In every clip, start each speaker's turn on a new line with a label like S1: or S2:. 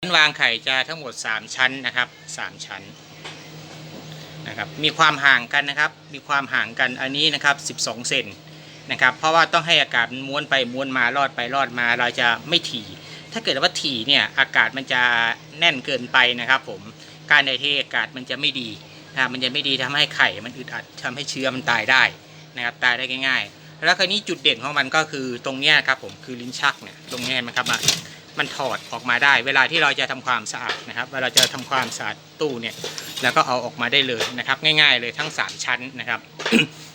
S1: ชั้นวางไข่จะทั้งหมด 3 ชั้นนะครับ 3 ชั้นนะครับมีความห่างกันนะครับ มีความห่างกันอันนี้นะครับ 12 เซนนะครับ เพราะว่าต้องให้อากาศม้วนไปม้วนมารอดไปรอดมาเราจะไม่ถี่ ถ้าเกิดว่าถี่เนี่ยอากาศมันจะแน่นเกินไปนะครับ ผมการในเทอากาศมันจะไม่ดีนะมันจะไม่ดีทำให้ไข่มันอึดอัดทำให้เชื้อมันตายได้นะครับตายได้ง่าย ๆ แล้วคราวนี้จุดเด่นของมันก็คือตรงเนี้ยครับผมคือลิ้นชักเนี่ยตรงนี้มันครับ มันถอดออกมาได้ เวลาที่เราจะทำความสะอาดนะครับเวลาจะทำความสะอาดตู้เนี่ยแล้วก็เอาออกมาได้เลยนะครับ ง่ายๆเลยทั้ง 3 ชั้นนะครับ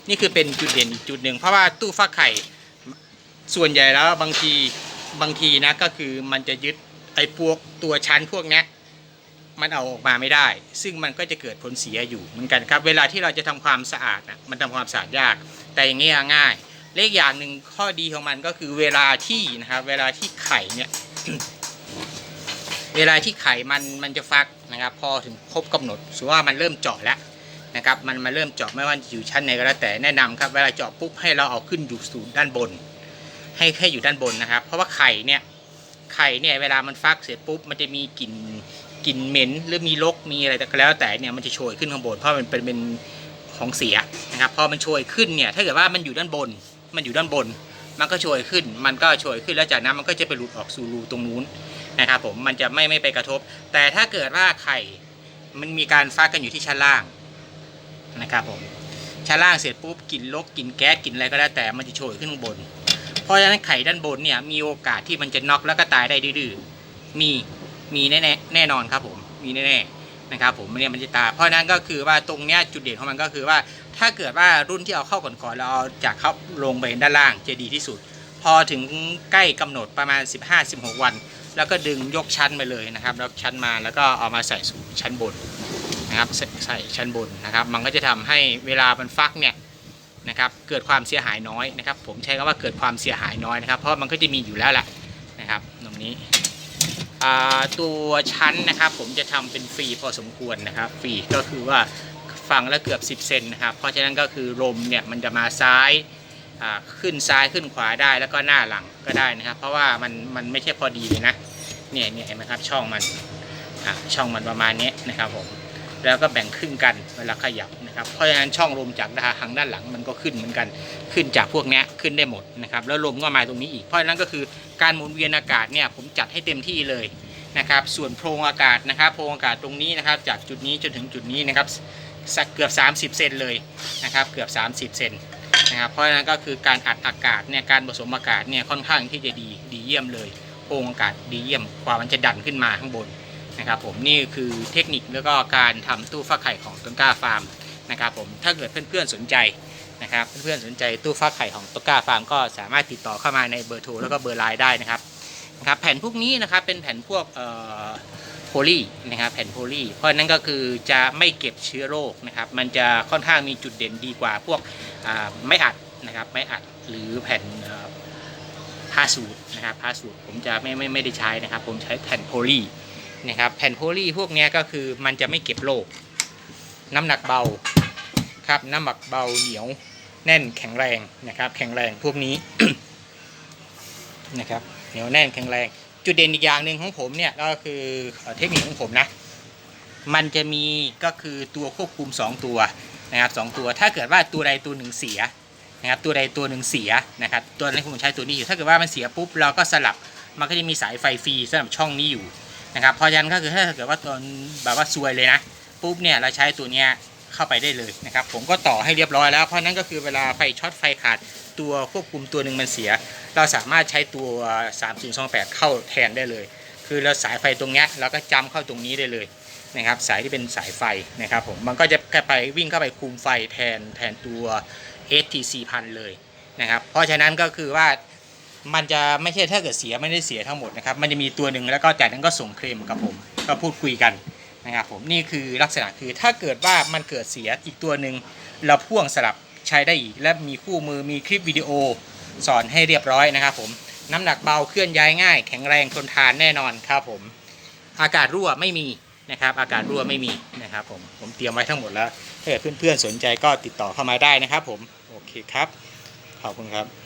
S1: นี่คือเป็นจุดเด่นอีกจุดหนึ่งเพราะว่าตู้ฟักไข่ส่วนใหญ่แล้วบางทีบางทีนะก็คือมันจะยึดไอ้พวกตัวชั้นพวกนี้มันเอาออกมาไม่ได้ ซึ่งมันก็จะเกิดผลเสียอยู่เหมือนกันครับ เวลาที่เราจะทำความสะอาดนะมันทำความสะอาดยาก แต่อย่างนี้ง่ายเลขอย่างหนึ่งข้อดีของมันก็คือเวลาที่นะครับเวลาที่ไข่เนี่ย เวลาที่ไข่มันมันจะฟักนะครับ พอถึงครบกำหนดสมมติว่ามันเริ่มเจาะแล้วนะครับ มันมาเริ่มเจาะไม่ว่าจะอยู่ชั้นไหนก็แล้วแต่แนะนำครับ เวลาเจาะปุ๊บให้เราเอาขึ้นอยู่สู่ด้านบน ให้แค่อยู่ด้านบนนะครับ เพราะว่าไข่เนี่ยไข่เนี่ยเวลามันฟักเสร็จปุ๊บมันจะมีกลิ่นกลิ่นเหม็นหรือมีรกมีอะไรก็แล้วแต่เนี่ยมันจะโชยขึ้นข้างบนเพราะมันเป็นเป็นของเสียนะครับพอมันโชยขึ้นเนี่ยถ้าเกิดว่ามันอยู่ด้านบน มันอยู่ด้านบน มันก็โชยขึ้น มันก็โชยขึ้นแล้วจากนั้นมันก็จะไปหลุดออกสู่รูตรงนู้นนะครับผมมันจะไม่ไม่ไปกระทบ แต่ถ้าเกิดว่าไข่มันมีการฟักกันอยู่ที่ชั้นล่างนะครับผมชั้นล่างเสร็จปุ๊บกลิ่นลกกลิ่นแก๊สกลิ่นอะไรก็แล้วแต่มันจะโชยขึ้นข้างบน เพราะฉะนั้นไข่ด้านบนเนี่ยมีโอกาสที่มันจะน็อกแล้วก็ตายได้ดื้อมีมีแน่ๆแน่นอนครับผมมีแน่ๆนะครับผมเนี่ยมันจะตา เพราะนั้นก็คือว่าตรงเนี้ยจุดเด่นของมันก็คือว่า ถ้าเกิดว่ารุ่นที่เอาเข้าก่อนๆเราเอาจากเข้าลงไปด้านล่างจะดีที่สุด พอถึงใกล้กำหนดประมาณ 15-16 วัน แล้วก็ดึงยกชั้นไปเลยนะครับยกชั้นมาแล้วก็เอามาใส่สู่ชั้นบนนะครับใส่ชั้นบนนะครับ มันก็จะทำให้เวลามันฟักเนี่ยนะครับเกิดความเสียหายน้อยนะครับ ผมใช้คำว่าเกิดความเสียหายน้อยนะครับ เพราะมันก็จะมีอยู่แล้วแหละนะครับตรงนี้ ตัวชั้นนะครับ ผมจะทำเป็นฟรีพอสมควรนะครับฟรีก็คือว่าฟังแล้วเกือบ 10 เซนนะครับ เพราะฉะนั้นก็คือลมเนี่ยมันจะมาซ้ายขึ้นซ้ายขึ้นขวาได้แล้วก็หน้าหลังก็ได้นะครับ เพราะว่ามันมันไม่ใช่พอดีเลยนะเนี่ยเนี่ยเห็นไหมครับช่องมันช่องมันประมาณนี้นะครับผมแล้วก็แบ่งครึ่งกันเวลาขยับ นะครับเพราะฉะนั้นช่องลมจากทางด้านหลังมันก็ขึ้นเหมือนกันขึ้นจากพวกนี้ขึ้นได้หมดนะครับแล้วลมก็มาตรงนี้อีกเพราะฉะนั้นก็คือการหมุนเวียนอากาศเนี่ยผมจัดให้เต็มที่เลยนะครับ ส่วนโพรงอากาศนะครับโพรงอากาศตรงนี้นะครับ จากจุดนี้จนถึงจุดนี้นะครับสักเกือบ 30 เซนเลยนะครับเกือบ 30 เซนนะครับเพราะฉะนั้นก็คือการอัดอากาศเนี่ยการผสมอากาศเนี่ยค่อนข้างที่จะดีดีเยี่ยมเลยโพรงอากาศดีเยี่ยมกว่ามันจะดันขึ้นมาข้างบนนะครับผมนี่คือเทคนิคแล้วก็การทำตู้ฟักไข่ของต้นกล้าฟาร์ม นะครับผมถ้าเกิดเพื่อนๆสนใจนะครับเพื่อนๆสนใจตู้ฟักไข่ของตก้าฟาร์มก็สามารถติดต่อเข้ามาในเบอร์โทรแล้วก็เบอร์ไลน์ได้นะครับนะครับแผ่นพวกนี้นะครับเป็นแผ่นพวกเอ่อโพลีนะครับแผ่นโพลีเพราะนั้นก็คือจะไม่เก็บเชื้อโรคนะครับมันจะค่อนข้างมีจุดเด่นดีกว่าพวกไม่อัดนะครับไม่อัดหรือแผ่นผ้าสูตรนะครับผ้าสูตรผมจะไม่ไม่ไม่ได้ใช้นะครับ ผมใช้แผ่นโพลีนะครับแผ่นโพลีพวกนี้ก็คือมันจะไม่เก็บโรคน้ำหนักเบา ครับน้ำหนักเบาเหนียวแน่นแข็งแรงนะครับ แข็งแรงพวกนี้นะครับเหนียวแน่นแข็งแรง จุดเด่นอีกอย่างหนึ่งของผมเนี่ยก็คือเอเทคนิคของผมนะมันจะมีก็คือตัวควบคุม 2 ตัวนะครับสองตัว ถ้าเกิดว่าตัวใดตัวหนึ่งเสียนะครับตัวใดตัวหนึ่งเสียนะครับตัวนั้ผมใช้ตัวนี้อยู่ถ้าเกิดว่ามันเสียปุ๊บเราก็สลับมันก็จะมีสายไฟฟรีสำหรับช่องนี้อยู่นะครับเพราะฉะนั้นก็คือถ้าเกิดว่าตอนแบบว่าซวยเลยนะปุ๊บเนี่ยเราใช้ตัวเนี้ย เข้าไปได้เลยนะครับ ผมก็ต่อให้เรียบร้อยแล้วเพราะนั้นก็คือเวลาไฟช็อตไฟขาดตัวควบคุมตัวหนึ่งมันเสีย เราสามารถใช้ตัว 3028 เข้าแทนได้เลย คือเราสายไฟตรงนี้เราก็จำเข้าตรงนี้ได้เลยนะครับ สายที่เป็นสายไฟนะครับผมมันก็จะแค่ไปวิ่งเข้าไปคุมไฟแทนแทนตัว STC พันเลยนะครับ เพราะฉะนั้นก็คือว่ามันจะไม่ใช่ถ้าเกิดเสียไม่ได้เสียทั้งหมดนะครับ มันจะมีตัวหนึ่งแล้วก็จากนั้นก็ส่งเคลมกับผม ก็พูดคุยกัน นะครับผมนี่คือลักษณะคือถ้าเกิดว่ามันเกิดเสียอีกตัวหนึ่งเราพ่วงสลับใช้ได้อีก และมีคู่มือมีคลิปวิดีโอสอนให้เรียบร้อยนะครับผมน้ำหนักเบาเคลื่อนย้ายง่าย แข็งแรงทนทานแน่นอนครับผม อากาศรั่วไม่มีนะครับ อากาศรั่วไม่มีนะครับผมผมเตรียมไว้ทั้งหมดแล้วถ้าเกิดเพื่อนๆสนใจก็ติดต่อเข้ามาได้นะครับผมโอเคครับขอบคุณครับ